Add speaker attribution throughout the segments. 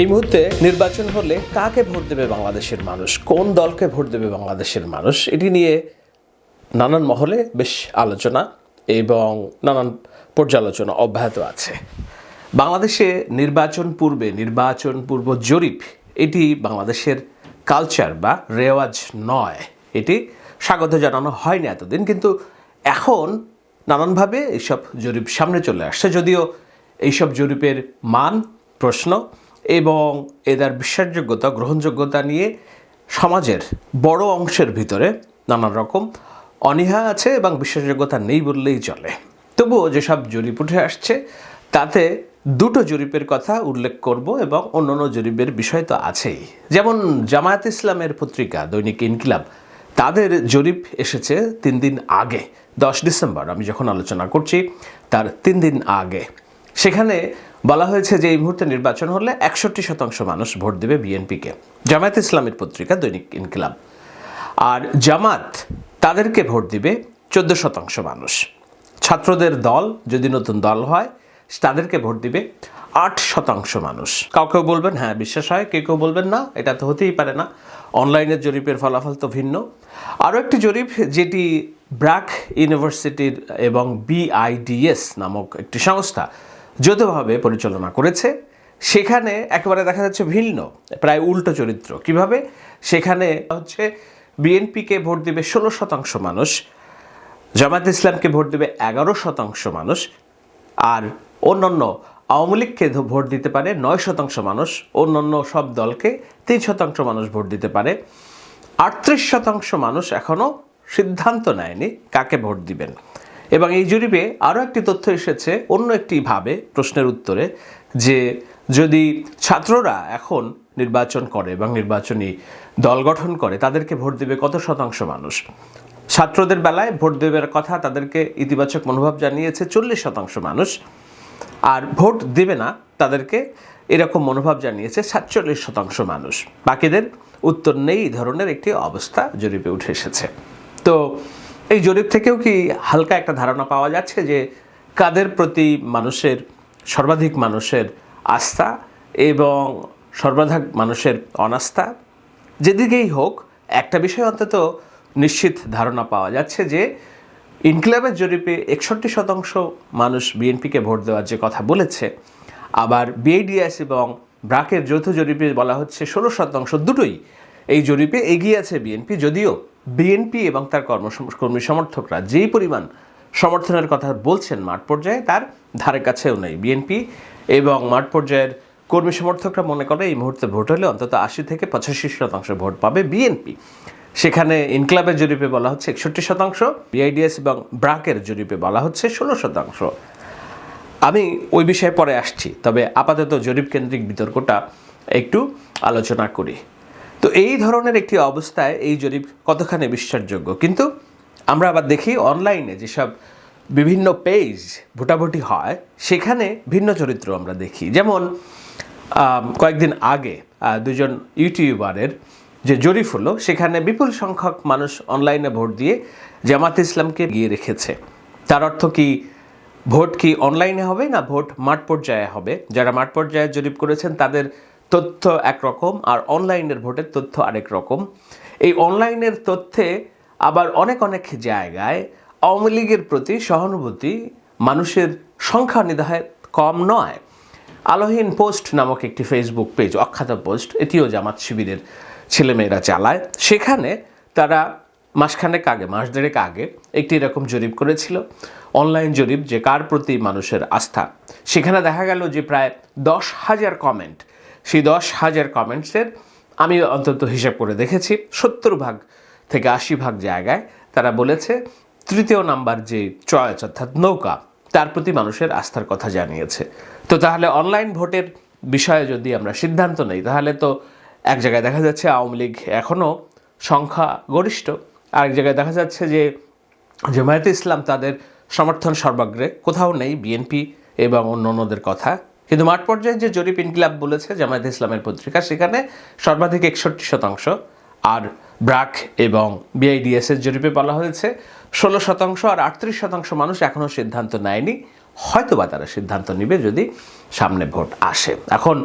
Speaker 1: এই মুহূর্তে নির্বাচন হলে কাকে ভোট দেবে বাংলাদেশের মানুষ? কোন দলকে ভোট দেবে বাংলাদেশের মানুষ? এটি নিয়ে নানান মহলে বেশ আলোচনা এবং নানান পর্যালোচনা অব্যাহত আছে। বাংলাদেশে নির্বাচন পূর্বে নির্বাচন পূর্ব জরিপ, এটি বাংলাদেশের কালচার বা রেওয়াজ নয়। এটি স্বাগত জানানো হয়নি এতদিন, কিন্তু এখন নানানভাবে এইসব জরিপ সামনে চলে আসছে। যদিও এইসব জরিপের মান, প্রশ্ন এবং এদের বিশ্বাসযোগ্যতা, গ্রহণযোগ্যতা নিয়ে সমাজের বড় অংশের ভিতরে নানান রকম অনীহা আছে এবং বিশ্বাসযোগ্যতা নেই বললেই চলে। তবুও যেসব জরিপ উঠে আসছে, তাতে দুটো জরিপের কথা উল্লেখ করব এবং অন্যান্য জরিপের বিষয় তো আছেই। যেমন জামায়াত ইসলামের পত্রিকা, দৈনিক ইনকিলাব, তাদের জরিপ এসেছে তিন দিন আগে, দশ ডিসেম্বর। আমি যখন আলোচনা করছি, তার তিন দিন আগে। সেখানে বলা হয়েছে যে এই মুহূর্তে নির্বাচন হলে একষট্টি শতাংশ মানুষ ভোট দেবে বিএনপিকে। জামায়াত ইসলামের পত্রিকা দৈনিক ইনকিলাব। আর জামাত তাদেরকে ভোট দিবে চোদ্দ শতাংশ মানুষ। ছাত্রদের দল যদি নতুন দল হয়, তাদেরকে ভোট দিবে আট শতাংশ মানুষ। কাউ কেউ বলবেন হ্যাঁ বিশ্বাস হয়। কেউ কেউ বলবেন, না, এটা তো হতেই পারে না। অনলাইনের জরিপের ফলাফল তো ভিন্ন। আরও একটি জরিপ, যেটি ব্র্যাক ইউনিভার্সিটির এবং বিআইডিএস নামক একটি সংস্থা যৌথভাবে পরিচালনা করেছে। সেখানে একেবারে দেখা যাচ্ছে ভিন্ন, প্রায় উল্টো চরিত্র। কীভাবে? সেখানে হচ্ছে বিএনপিকে ভোট দেবে ষোলো শতাংশ মানুষ জামাত ইসলামকে ভোট দেবে এগারো শতাংশ মানুষ, আর অন্যান্য আওয়ামী লীগকে ভোট দিতে পারে নয় শতাংশ মানুষ, অন্যান্য সব দলকে তিন শতাংশ মানুষ ভোট দিতে পারে। আটত্রিশ শতাংশ মানুষ এখনও সিদ্ধান্ত নেয়নি কাকে ভোট দিবেন। এবং এই জরিপে আরও একটি তথ্য এসেছে, অন্য একটি ভাবে প্রশ্নের উত্তরে, যে যদি ছাত্ররা এখন নির্বাচন করে এবং নির্বাচনী দল গঠন করে, তাদেরকে ভোট দেবে কত শতাংশ মানুষ? ছাত্রদের বেলায় ভোট দেবের কথা তাদেরকে ইতিবাচক মনোভাব জানিয়েছে চল্লিশ শতাংশ মানুষ। আর ভোট দেবে না, তাদেরকে এরকম মনোভাব জানিয়েছে সাতচল্লিশ শতাংশ মানুষ। বাকিদের উত্তর নেই, এই ধরনের একটি অবস্থা জরিপে উঠে এসেছে। তো এই জরিপ থেকেও কি হালকা একটা ধারণা পাওয়া যাচ্ছে যে কাদের প্রতি মানুষের, সর্বাধিক মানুষের আস্থা এবং সর্বাধিক মানুষের অনাস্থা? যেদিকেই হোক, একটা বিষয় অন্তত নিশ্চিত ধারণা পাওয়া যাচ্ছে যে ইনক্লাবের জরিপে একষট্টি শতাংশ মানুষ বিএনপিকে ভোট দেওয়ার যে কথা বলেছে, আবার বিএডিএস এবং ব্রাকের যৌথ জরিপে বলা হচ্ছে ষোলো শতাংশ দুটোই এই জরিপে এগিয়ে আছে বিএনপি, যদিও বিএনপি এবং তার কর্ম সমর্থকরা যেই পরিমাণ সমর্থনের কথা বলছেন মাঠ পর্যায়ে, তার ধারে কাছেও নেই। বিএনপি এবং মাঠ পর্যায়ের কর্মী সমর্থকরা মনে করে, এই মুহূর্তে ভোট হলে অন্তত আশি থেকে পঁচাশি শতাংশ ভোট পাবে বিএনপি সেখানে ইনক্লাবের জরিপে বলা হচ্ছে একষট্টি শতাংশ বিআইডিএস এবং ব্রাকের জরিপে বলা হচ্ছে ষোলো শতাংশ। আমি ওই বিষয়ে পরে আসছি, তবে আপাতত জরিপ কেন্দ্রিক বিতর্কটা একটু আলোচনা করি। তো এই ধরনের একটি অবস্থায় এই জরিপ কতখানি বিশ্বাসযোগ্য? কিন্তু আমরা আবার দেখি অনলাইনে যেসব বিভিন্ন পেজ ভোটাভুটি হয়, সেখানে ভিন্ন চরিত্র আমরা দেখি। যেমন কয়েকদিন আগে দুজন ইউটিউবারের যে জরিপ হলো, সেখানে বিপুল সংখ্যক মানুষ অনলাইনে ভোট দিয়ে জামাত ইসলামকে গিয়ে রেখেছে। তার অর্থ কি, ভোট কি অনলাইনে হবে না ভোট মাঠ পর্যায়ে হবে? যারা মাঠ পর্যায়ে জরিপ করেছেন, তাদের তথ্য একরকম আর অনলাইনের ভোটের তথ্য আরেক রকম। এই অনলাইনের তথ্যে আবার অনেক অনেক জায়গায় আওয়ামী লীগের প্রতি সহানুভূতি মানুষের সংখ্যা নিদায় কম নয়। আলোহীন পোস্ট নামক একটি ফেসবুক পেজ অখ্যাত পোস্ট, এটিও জামাত শিবিরের ছেলেমেয়েরা চালায়। সেখানে তারা মাসখানেক আগে, মাস দেড়েক আগে একটি এরকম জরিপ করেছিল। অনলাইন জরিপ যে কার প্রতি মানুষের আস্থা। সেখানে দেখা গেল যে প্রায় দশ হাজার কমেন্ট সেই দশ হাজার কমেন্টসের আমি অন্তত হিসাব করে দেখেছি। সত্তর ভাগ থেকে আশি ভাগ জায়গায় তারা বলেছে তৃতীয় নাম্বার যে চয়েস অর্থাৎ নৌকা, তার প্রতি মানুষের আস্থার কথা জানিয়েছে। তো তাহলে অনলাইন ভোটের বিষয়ে যদি আমরা সিদ্ধান্ত নেই, তাহলে তো এক জায়গায় দেখা যাচ্ছে আওয়ামী লীগ এখনও সংখ্যা গরিষ্ঠ। আরেক জায়গায় দেখা যাচ্ছে যে জামায়াতে ইসলাম তাদের সমর্থন সর্বাগ্রে। কোথাও নেই বিএনপি এবং অন্য অন্যদের কথা। কিন্তু মাঠ পর্যায়ে যে জরিপ ইনকিলাব বলেছে জামায়াত ইসলামের পত্রিকা, সেখানে সর্বাধিক একষট্টি শতাংশ আর ব্রাক এবং বিআইডিএস এর জরিপে বলা হয়েছে ষোলো শতাংশ আর আটত্রিশ শতাংশ মানুষ এখনও সিদ্ধান্ত নেয়নি। হয়তোবা তারা সিদ্ধান্ত নেবে যদি সামনে ভোট আসে। এখন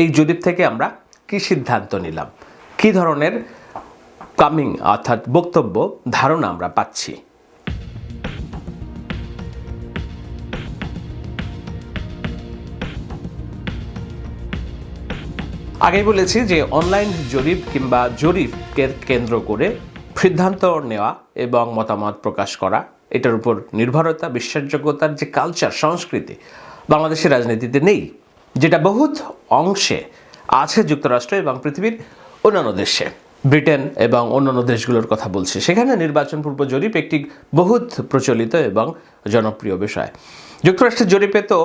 Speaker 1: এই জরিপ থেকে আমরা কি সিদ্ধান্ত নিলাম? কি ধরনের কামিং অর্থাৎ বক্তব্য, ধারণা আমরা পাচ্ছি? আগেই বলেছি যে অনলাইন জরিপ কিংবা জরিপকে কেন্দ্র করে সিদ্ধান্ত নেওয়া এবং মতামত প্রকাশ করা, এটার উপর নির্ভরতা, বিশ্বাসযোগ্যতার যে কালচার সংস্কৃতি বাংলাদেশের রাজনীতিতে নেই, যেটা বহুত অংশে আছে যুক্তরাষ্ট্র এবং পৃথিবীর অন্যান্য দেশে। ব্রিটেন এবং অন্যান্য দেশগুলোর কথা বলছে। সেখানে নির্বাচন পূর্ব জরিপ একটি বহুত প্রচলিত এবং জনপ্রিয় বিষয়। যুক্তরাষ্ট্রের জরিপে তো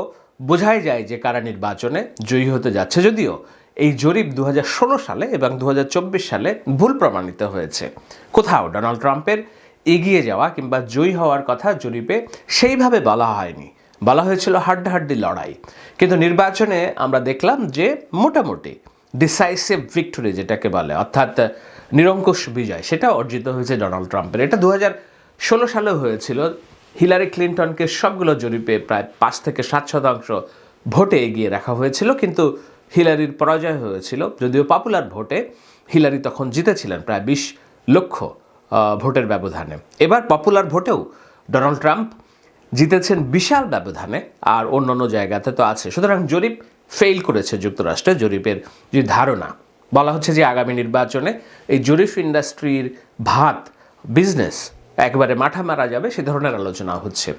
Speaker 1: বোঝাই যায় যে কারা নির্বাচনে জয়ী হতে যাচ্ছে, যদিও এই জরিপ দু হাজার ষোলো সালে এবং দু হাজার চব্বিশ সালে ভুল প্রমাণিত হয়েছে। কোথাও ডোনাল্ড ট্রাম্পের এগিয়ে যাওয়া কিংবা জয়ী হওয়ার কথা জরিপে সেইভাবে বলা হয়নি। বলা হয়েছিল হাড্ডাহাড্ডি লড়াই। কিন্তু নির্বাচনে আমরা দেখলাম যে মোটামুটি ডিসাইসিভ ভিক্টোরি যেটাকে বলে, অর্থাৎ নিরঙ্কুশ বিজয় সেটা অর্জিত হয়েছে ডোনাল্ড ট্রাম্পের। এটা দু ষোলো সালেও হয়েছিল। হিলারি ক্লিন্টনকে সবগুলো জরিপে প্রায় পাঁচ থেকে সাত শতাংশ ভোটে এগিয়ে রাখা হয়েছিল। কিন্তু হিলারির পরাজয় হয়েছিল। যদিও পপুলার ভোটে হিলারি তখন জিতেছিলেন প্রায় বিশ লক্ষ ভোটের ব্যবধানে। এবার পপুলার ভোটেও ডোনাল্ড ট্রাম্প জিতেছেন বিশাল ব্যবধানে, আর অন্যান্য জায়গাতে তো আছে। সুতরাং জরিপ ফেল করেছে যুক্তরাষ্ট্রে, জরিপের যে ধারণা। বলা হচ্ছে যে আগামী নির্বাচনে এই জরিপ ইন্ডাস্ট্রির ভাত বিজনেস একবারে মাঠা মারা যাবে, সে ধরনের আলোচনা হচ্ছে।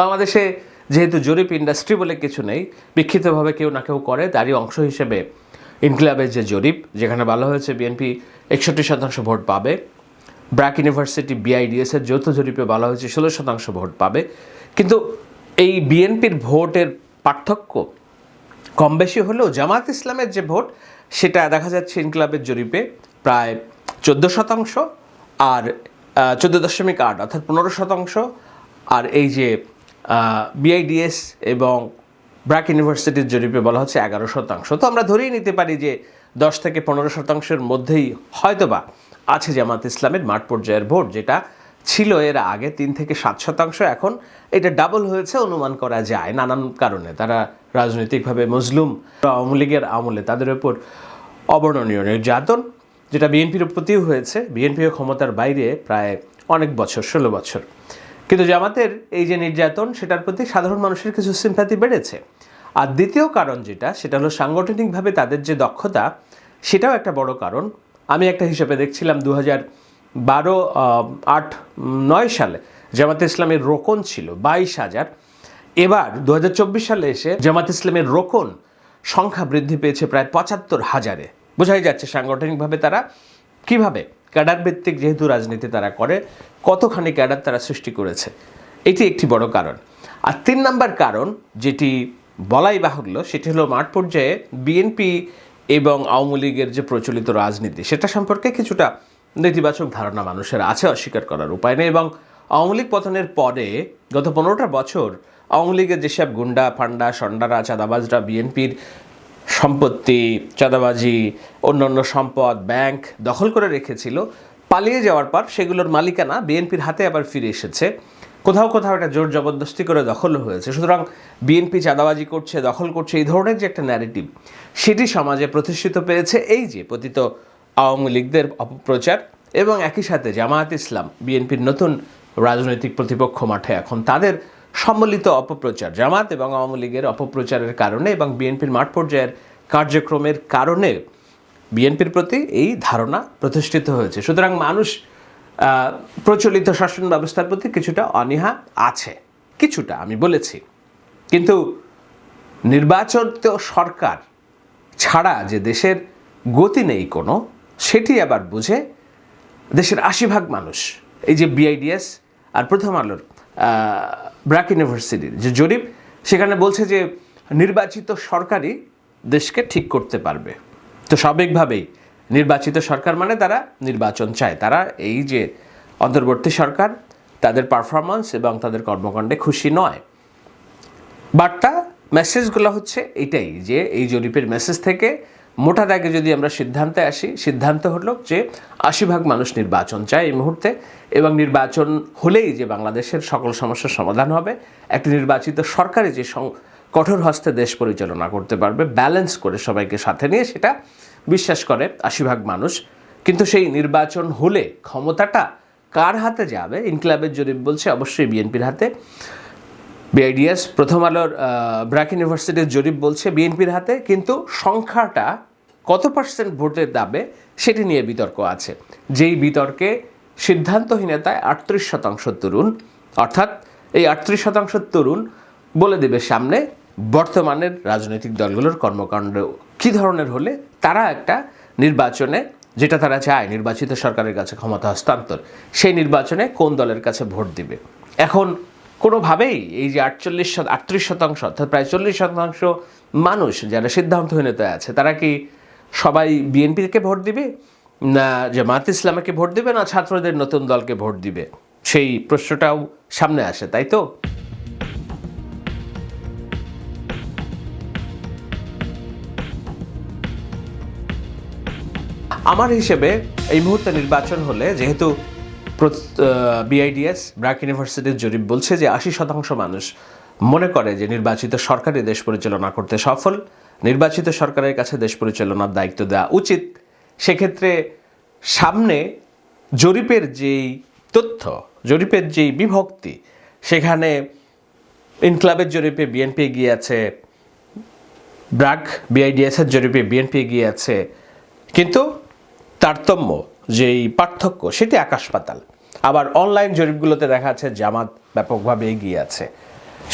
Speaker 1: বাংলাদেশে যেহেতু জরিপ ইন্ডাস্ট্রি বলে কিছু নেই, বিক্ষিপ্তভাবে কেউ না কেউ করে, তারই অংশ হিসেবে ইনক্লাবের যে জরিপ, যেখানে বলা হয়েছে বিএনপি একষট্টি শতাংশ ভোট পাবে ব্র্যাক ইউনিভার্সিটি বিআইডিএস এর যৌথ জরিপে বলা হয়েছে ষোলো শতাংশ ভোট পাবে। কিন্তু এই বিএনপির ভোটের পার্থক্য কম বেশি হলেও জামাত ইসলামের যে ভোট, সেটা দেখা যাচ্ছে ইনকলাবের জরিপে প্রায় চোদ্দ শতাংশ আর চোদ্দ দশমিক আট, অর্থাৎ পনেরো শতাংশ। আর এই যে বিআইডিএস এবং ব্র্যাক ইউনিভার্সিটির জরিপে বলা হচ্ছে এগারো শতাংশ। তো আমরা ধরেই নিতে পারি যে দশ থেকে পনেরো শতাংশের মধ্যেই হয়তোবা আছে জামাত ইসলামের মাঠ পর্যায়ের ভোট, যেটা ছিল এর আগে তিন থেকে সাত শতাংশ। এখন এটা ডাবল হয়েছে, অনুমান করা যায়। নানান কারণে তারা রাজনৈতিকভাবে মজলুম। আওয়ামী লীগের আমলে তাদের উপর অবর্ণনীয় নির্যাতন, যেটা বিএনপির প্রতিও হয়েছে। বিএনপিও ক্ষমতার বাইরে প্রায় অনেক বছর, ষোলো বছর। কিন্তু জামাতের এই যে নির্যাতন, সেটার প্রতি সাধারণ মানুষের কিছু সিম্প্যাথি বেড়েছে। আর দ্বিতীয় কারণ যেটা, সেটা হলো সাংগঠনিকভাবে তাদের যে দক্ষতা, সেটাও একটা বড় কারণ। আমি একটা হিসেবে দেখছিলাম দু হাজার বারো আট নয় সালে জামাতে ইসলামের রোকন ছিল, বাইশ হাজার। এবার দু হাজার চব্বিশ সালে এসে জামাত ইসলামের রোকন সংখ্যা বৃদ্ধি পেয়েছে প্রায় পঁচাত্তর হাজারে। বোঝাই যাচ্ছে সাংগঠনিকভাবে তারা কীভাবে ক্যাডার ভিত্তিক যেহেতু রাজনীতি তারা করে, কতখানি ক্যাডার তারা সৃষ্টি করেছে, এটি একটি বড় কারণ। আর তিন নাম্বার কারণ যেটি বলাই বাহুল্য, সেটি হলো মাঠ পর্যায়ে বিএনপি এবং আওয়ামী লীগের যে প্রচলিত রাজনীতি, সেটা সম্পর্কে কিছুটা নেতিবাচক ধারণা মানুষের আছে, অস্বীকার করার উপায় নেই এবং আওয়ামী লীগ পতনের পরে গত পনেরোটা বছর আওয়ামী লীগের যেসব গুন্ডা, ফান্ডা, সন্ডারা, চাঁদাবাজরা, বিএনপির সম্পত্তি, চাঁদাবাজি, অন্যান্য সম্পদ, ব্যাংক দখল করে রেখেছিল। পালিয়ে যাওয়ার পর সেগুলোর মালিকানা বিএনপির হাতে আবার ফিরে এসেছে। কোথাও কোথাও একটা জোর জবরদস্তি করে দখল হয়েছে। সুতরাং বিএনপি চাঁদাবাজি করছে, দখল করছে, এই ধরনের যে একটা ন্যারেটিভ সেটি সমাজে প্রতিষ্ঠিত পেয়েছে এই যে পতিত আওয়ামী লীগদের অপপ্রচার এবং একই সাথে জামায়াত ইসলাম, বিএনপির নতুন রাজনৈতিক প্রতিপক্ষ মাঠে এখন তাদের সম্মিলিত অপপ্রচার, জামাত এবং আওয়ামী লীগের অপপ্রচারের কারণে এবং বিএনপির মাঠ পর্যায়ের কার্যক্রমের কারণে বিএনপির প্রতি এই ধারণা প্রতিষ্ঠিত হয়েছে। সুতরাং মানুষ প্রচলিত শাসন ব্যবস্থার প্রতি কিছুটা অনীহা আছে, কিছুটা, আমি বলেছি। কিন্তু নির্বাচিত সরকার ছাড়া যে দেশের গতি নেই কোনো, সেটি আবার বুঝে দেশের আশি ভাগ মানুষ, এই যে বিআইডিএস আর প্রথম আলোর ব্র্যাক ইউনিভার্সিটির যে জরিপ, সেখানে বলছে যে নির্বাচিত সরকারই দেশকে ঠিক করতে পারবে। তো স্বাভাবিকভাবেই নির্বাচিত সরকার মানে তারা নির্বাচন চায়। তারা এই যে অন্তর্বর্তী সরকার, তাদের পারফরমেন্স এবং তাদের কর্মকাণ্ডে খুশি নয়। বার্তা মেসেজগুলো হচ্ছে এটাই যে এই জরিপের মেসেজ থেকে মোটা দাগে যদি আমরা সিদ্ধান্তে আসি, সিদ্ধান্ত হলো যে আশি ভাগ মানুষ নির্বাচন চায় এই মুহূর্তে এবং নির্বাচন হলেই যে বাংলাদেশের সকল সমস্যার সমাধান হবে। একটি নির্বাচিত সরকারে যে কঠোর হস্তে দেশ পরিচালনা করতে পারবে, ব্যালেন্স করে সবাইকে সাথে নিয়ে সেটা বিশ্বাস করে আশি ভাগ মানুষ। কিন্তু সেই নির্বাচন হলে ক্ষমতাটা কার হাতে যাবে? ইনক্লাবের জরিপ বলছে অবশ্যই বিএনপির হাতে। বিআইডিএস প্রথম আলোর ব্র্যাক ইউনিভার্সিটির জরিপ বলছে বিএনপির হাতে, কিন্তু সংখ্যাটা কত পার্সেন্ট ভোটের দাবে সেটি নিয়ে বিতর্ক আছে। যেই বিতর্কে সিদ্ধান্তহীনতায় আটত্রিশ শতাংশ তরুণ, অর্থাৎ এই আটত্রিশ শতাংশ তরুণ বলে দেবে সামনে বর্তমানের রাজনৈতিক দলগুলোর কর্মকাণ্ড। কী ধরনের হলে তারা একটা নির্বাচনে, যেটা তারা চায়, নির্বাচিত সরকারের কাছে ক্ষমতা হস্তান্তর, সেই নির্বাচনে কোন দলের কাছে ভোট দিবে? এখন কোনোভাবেই এই যে আটচল্লিশ আটত্রিশ শতাংশ, অর্থাৎ প্রায় চল্লিশ শতাংশ মানুষ যারা সিদ্ধান্তহীনতায় আছে, তারা কি সবাই বিএনপিকে ভোট দিবে? না জামাত ইসলামকে ভোট দিবে না ছাত্রদের নতুন দলকে ভোট দিবে? সেই প্রশ্নটাও সামনে আসে, তাই তো? আমার হিসেবে এই মুহূর্তে নির্বাচন হলে যেহেতু বিআইডিএস ব্র্যাক ইউনিভার্সিটির জরিপ বলছে যে আশি শতাংশ মানুষ মনে করে যে নির্বাচিত সরকারি দেশ পরিচালনা করতে সফল। নির্বাচিত সরকারের কাছে দেশ পরিচালনার দায়িত্ব দেওয়া উচিত। সেক্ষেত্রে সামনে জরিপের যেই তথ্য, জরিপের যেই বিভক্তি, সেখানে ইনক্লাবের জরিপে বিএনপি এগিয়ে আছে ব্রাক বিআইডিএসের জরিপে বিএনপি এগিয়ে আছে, কিন্তু তারতম্য যেই পার্থক্য, সেটি আকাশ পাতাল। আবার অনলাইন জরিপগুলোতে দেখা যাচ্ছে জামাত ব্যাপকভাবে এগিয়ে আছে।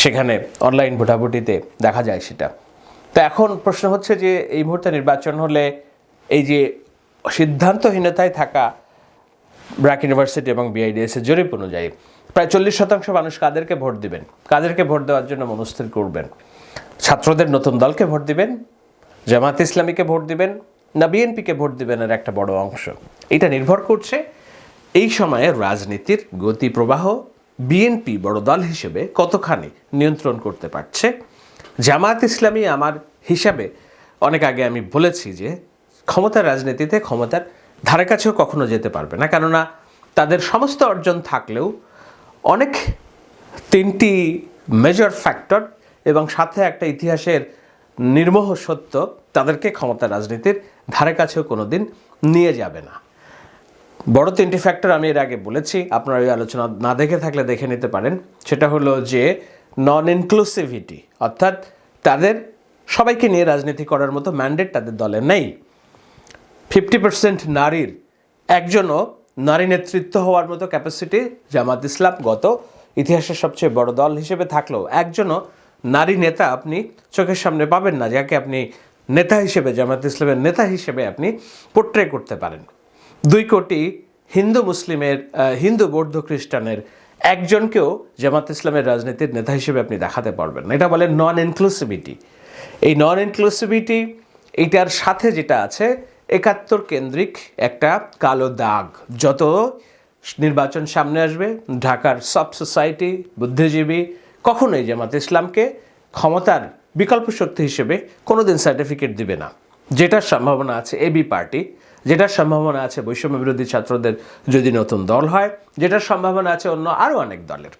Speaker 1: সেখানে অনলাইন ভোটাভুটিতে দেখা যায় সেটা। তো এখন প্রশ্ন হচ্ছে যে, এই মুহূর্তে নির্বাচন হলে এই যে সিদ্ধান্তহীনতায় থাকা ব্র্যাক ইউনিভার্সিটি এবং বিআইডিএস এর জরিপ অনুযায়ী প্রায় চল্লিশ শতাংশ মানুষ কাদেরকে ভোট দিবেন? কাদেরকে ভোট দেওয়ার জন্য মনস্থির করবেন? ছাত্রদের নতুন দলকে ভোট দিবেন? জামাত ইসলামীকে ভোট দিবেন? না বিএনপিকে ভোট দেবেন এর একটা বড় অংশ। এটা নির্ভর করছে এই সময়ে রাজনীতির গতি প্রবাহ বিএনপি বড় দল হিসেবে কতখানি নিয়ন্ত্রণ করতে পারছে। জামাত ইসলামী আমার হিসাবে অনেক আগে আমি বলেছি যে ক্ষমতার রাজনীতিতে ক্ষমতার ধারে কাছেও কখনো যেতে পারবে না, কেননা তাদের সমস্ত অর্জন থাকলেও অনেক তিনটি মেজর ফ্যাক্টর এবং সাথে একটা ইতিহাসের নির্মোহ সত্য তাদেরকে ক্ষমতা রাজনীতির ধারে কাছেও কোনো দিন নিয়ে যাবে না। বড় তিনটি ফ্যাক্টর আমি এর আগে বলেছি, আপনারা ওই আলোচনা না দেখে থাকলে দেখে নিতে পারেন। সেটা হলো যে নন ইনক্লুসিভিটি অর্থাৎ তাদের সবাইকে নিয়ে রাজনীতি করার মতো ম্যান্ডেট তাদের দলে নেই। ফিফটি পার্সেন্ট নারীর একজনও নারী নেতৃত্ব হওয়ার মতো ক্যাপাসিটি জামাত ইসলাম গত ইতিহাসের সবচেয়ে বড় দল হিসেবে থাকলেও একজনও নারী নেতা আপনি চোখের সামনে পাবেন না, যাকে আপনি নেতা হিসেবে জামাত ইসলামের নেতা হিসেবে আপনি পোট্রে করতে পারেন। দুই কোটি হিন্দু মুসলিমের হিন্দু বৌদ্ধ খ্রিস্টানের একজনকেও জামাত ইসলামের রাজনীতির নেতা হিসেবে আপনি দেখাতে পারবেন না। এটা বলে নন ইনক্লুসিভিটি এই নন ইনক্লুসিভিটি এইটার সাথে যেটা আছে, একাত্তর কেন্দ্রিক একটা কালো দাগ। যত নির্বাচন সামনে আসবে, ঢাকার সব সোসাইটি বুদ্ধিজীবী কখনোই জামাত ইসলামকে ক্ষমতার বিকল্প শক্তি হিসেবে কোনোদিন সার্টিফিকেট দিবে না। যেটার সম্ভাবনা আছে এবি পার্টি, যেটার সম্ভাবনা আছে বৈষম্য বিরোধী ছাত্রদের যদি নতুন দল হয়, যেটার সম্ভাবনা আছে অন্য আরও অনেক দলের।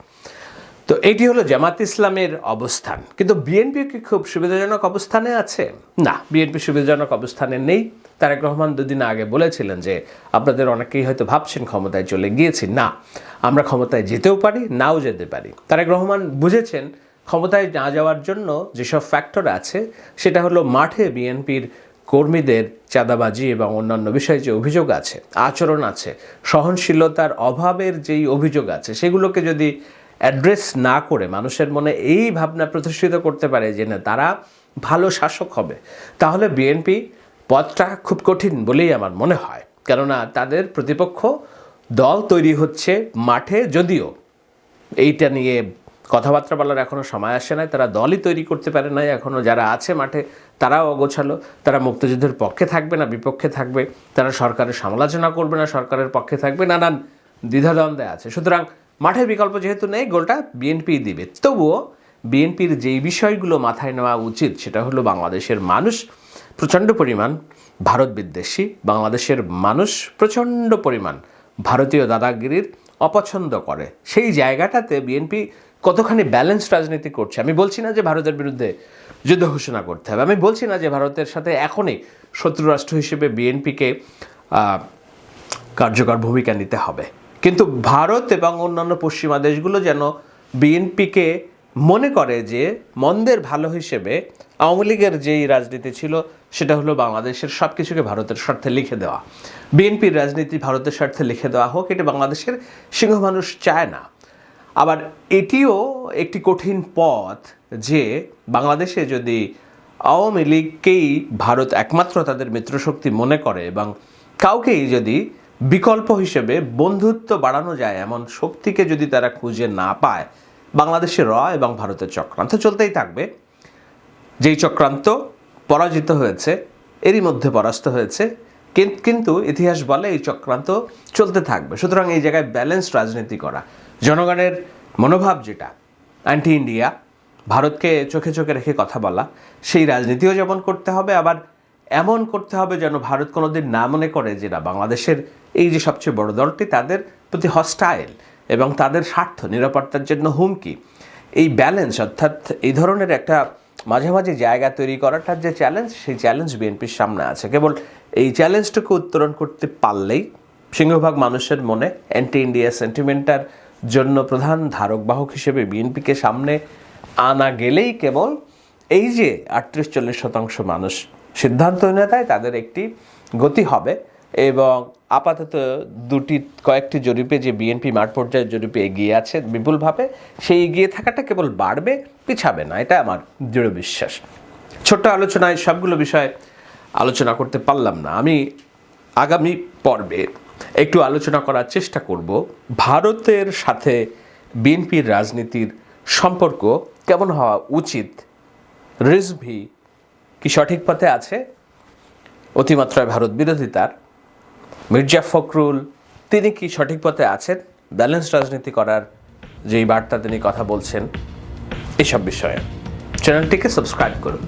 Speaker 1: তো এটি হলো জামাত ইসলামের অবস্থান। কিন্তু বিএনপি কি খুব সুবিধাজনক অবস্থানে আছে? না বিএনপি সুবিধাজনক অবস্থানে নেই। তারেক রহমান দুদিন আগে বলেছিলেন যে, আপনাদের অনেকেই হয়তো ভাবছেন ক্ষমতায় চলে গিয়েছি না, আমরা ক্ষমতায় যেতেও পারি, নাও যেতে পারি। তারেক রহমান বুঝেছেন, ক্ষমতায় না যাওয়ার জন্য যেসব ফ্যাক্টর আছে, সেটা হলো মাঠে বিএনপির কর্মীদের চাঁদাবাজি এবং অন্যান্য বিষয়ে যে অভিযোগ আছে, আচরণ আছে, সহনশীলতার অভাবের যেই অভিযোগ আছে, সেগুলোকে যদি অ্যাড্রেস না করে মানুষের মনে এই ভাবনা প্রতিষ্ঠিত করতে পারে যে, না, তারা ভালো শাসক হবে। তাহলে বিএনপি পথটা খুব কঠিন বলেই আমার মনে হয়। কেননা তাদের প্রতিপক্ষ দল তৈরি হচ্ছে মাঠে যদিও এইটা নিয়ে কথাবার্তা বলার এখনও সময় আসে নাই, তারা দলই তৈরি করতে পারে নাই এখনও যারা আছে মাঠে, তারাও অগোছালো, তারা মুক্তিযুদ্ধের পক্ষে থাকবে না, বিপক্ষে থাকবে, তারা সরকারের সমালোচনা করবে না, সরকারের পক্ষে থাকবে, নানান দ্বিধাদ্বন্দ্বে আছে। সুতরাং মাঠের বিকল্প যেহেতু নেই, গোলটা বিএনপি দিবে। তবুও বিএনপির যেই বিষয়গুলো মাথায় নেওয়া উচিত, সেটা হলো বাংলাদেশের মানুষ প্রচণ্ড পরিমাণ ভারত বিদ্বেষী, বাংলাদেশের মানুষ প্রচণ্ড পরিমাণ ভারতীয় দাদাগিরির অপছন্দ করে। সেই জায়গাটাতে বিএনপি কতখানি ব্যালেন্স রাজনীতি করছে, আমি বলছি না যে ভারতের বিরুদ্ধে যুদ্ধ ঘোষণা করতে হবে, আমি বলছি না যে ভারতের সাথে এখনই শত্রু রাষ্ট্র হিসেবে বিএনপিকে কার্যকর ভূমিকা নিতে হবে। কিন্তু ভারত এবং অন্যান্য পশ্চিমা দেশগুলো যেন বিএনপিকে মনে করে যে মন্দের ভালো হিসেবে আওয়ামী লীগের যেই রাজনীতি ছিল সেটা হলো বাংলাদেশের সব কিছুকে ভারতের স্বার্থে লিখে দেওয়া। বিএনপির রাজনীতি ভারতের স্বার্থে লিখে দেওয়া হোক, এটা বাংলাদেশের সিংহ মানুষ চায় না। আবার এটিও একটি কঠিন পথ যে বাংলাদেশে যদি আওয়ামী লীগকেই ভারত একমাত্র তাদের মিত্রশক্তি মনে করে এবং কাউকেই যদি বিকল্প হিসেবে বন্ধুত্ব বাড়ানো যায় এমন শক্তিকে যদি তারা খুঁজে না পায়, বাংলাদেশের র এবং ভারতের চক্রান্ত চলতেই থাকবে। যেই চক্রান্ত পরাজিত হয়েছে, এরই মধ্যে পরাস্ত হয়েছে। কিন- কিন্তু ইতিহাস বলে এই চক্রান্ত চলতে থাকবে। সুতরাং এই জায়গায় ব্যালেন্স রাজনীতি করা। জনগণের মনোভাব যেটা অ্যান্টি ইন্ডিয়া ভারতকে চোখে চোখে রেখে কথা বলা, সেই রাজনীতিও যেমন করতে হবে, আবার এমন করতে হবে যেন ভারত কোনোদিন না মনে করে যে না, বাংলাদেশের এই যে সবচেয়ে বড় দলটি, তাদের প্রতি হস্টাইল এবং তাদের স্বার্থ, নিরাপত্তার জন্য হুমকি। এই ব্যালেন্স অর্থাৎ এই ধরনের একটা মাঝামাঝি জায়গা তৈরি করাটার যে চ্যালেঞ্জ সেই চ্যালেঞ্জ বিএনপির সামনে আছে। কেবল এই চ্যালেঞ্জটুকু উত্তরণ করতে পারলেই সিংহভাগ মানুষের মনে অ্যান্টি ইন্ডিয়া সেন্টিমেন্টার জন্য প্রধান ধারক বাহক হিসেবে বিএনপিকে সামনে আনা গেলেই কেবল এই যে আটত্রিশ চল্লিশ শতাংশ মানুষ সিদ্ধান্তহীনতায় তাদের একটি গতি হবে এবং আপাতত দুটি, কয়েকটি জরিপে যে বিএনপি মাঠ পর্যায়ের জরিপে এগিয়ে আছে বিপুলভাবে, সেই এগিয়ে থাকাটা কেবল বাড়বে, পিছাবে না, এটা আমার দৃঢ় বিশ্বাস। ছোট্ট আলোচনায় সবগুলো বিষয়ে আলোচনা করতে পারলাম না। আমি আগামী পর্বে একটু আলোচনা করার চেষ্টা করব, ভারতের সাথে বিএনপির রাজনীতির সম্পর্ক কেমন হওয়া উচিত? রিজভি কি সঠিক পথে আছে? অতিমাত্রায় ভারত বিরোধিতার মির্জা ফখরুল, তিনি কি সঠিক পথে আছেন? ব্যালেন্স রাজনীতি করার যেই বার্তা তিনি কথা বলছেন, এসব বিষয়ে। চ্যানেলটিকে সাবস্ক্রাইব করুন।